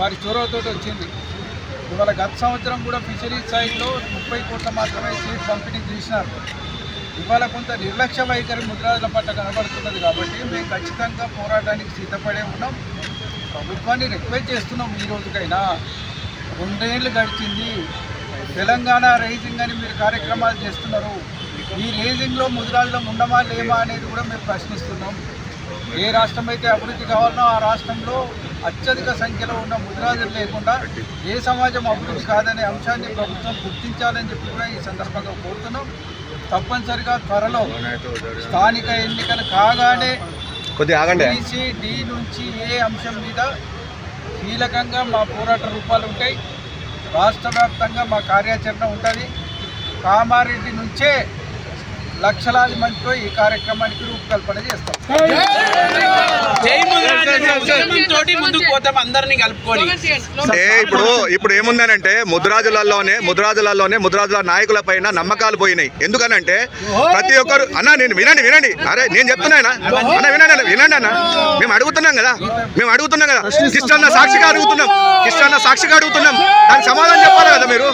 వారి చొరవతో వచ్చింది. ఇవాళ గత సంవత్సరం కూడా ఫిషరీస్ సైడ్లో ముప్పై కోట్ల మాత్రమే సీడ్ పంపిణీ చేసినారు. ఇవాళ కొంత నిర్లక్ష్య వైఖరి ముద్రాజుల పట్ల కనబడుతున్నది కాబట్టి మేము ఖచ్చితంగా పోరాటానికి సిద్ధపడే ఉన్నాం. ప్రభుత్వాన్ని రిక్వెస్ట్ చేస్తున్నాం ఈ రోజుకైనా. రెండేళ్ళు గడిచింది. తెలంగాణ రైజింగ్ అని మీరు కార్యక్రమాలు చేస్తున్నారు. ఈ రైజింగ్లో ముద్రాజులం ఉండమా లేమా అనేది కూడా మేము ప్రశ్నిస్తున్నాం. ఏ రాష్ట్రం అయితే అభివృద్ధి కావాలనో ఆ రాష్ట్రంలో అత్యధిక సంఖ్యలో ఉన్న ముద్రాజులు లేకుండా ఏ సమాజం అభివృద్ధి కాదనే అంశాన్ని ప్రభుత్వం గుర్తించాలని చెప్పి కూడా ఈ సందర్భంగా కోరుతున్నాం. తప్పనిసరిగా త్వరలో స్థానిక ఎన్నికలు కాగానే బీసీ డి నుంచి ఏ అంశం మీద కీలకంగా మా పోరాట రూపాలు ఉంటాయి. రాష్ట్ర వ్యాప్తంగా మా కార్యాచరణ ఉంటుంది. కామారెడ్డి నుంచే లక్షలాది మందితో ఈ కార్యక్రమానికి రూపకల్పన చేస్తాం. తోటి ముందుకు పోతాం అందరినీ కలుపుకొని. అంటే ఇప్పుడు ఇప్పుడు ఏముందనంటే ముద్రాజులలోనే ముద్రాజులలోనే ముద్రాజుల నాయకుల పైన నమ్మకాలు పోయినాయి. ఎందుకనంటే ప్రతి ఒక్కరు అన్న నేను వినండి వినండి. అరే నేను చెప్తున్నా అన్న వినండి అన్న వినండి అన్న. మేము అడుగుతున్నాం కదా మేము అడుగుతున్నాం కదా. కిష్టన్న సాక్షిగా అడుగుతున్నాం. కిష్టన్న సాక్షిగా అడుగుతున్నాం. దానికి సమాధానం చెప్పాలి కదా మీరు?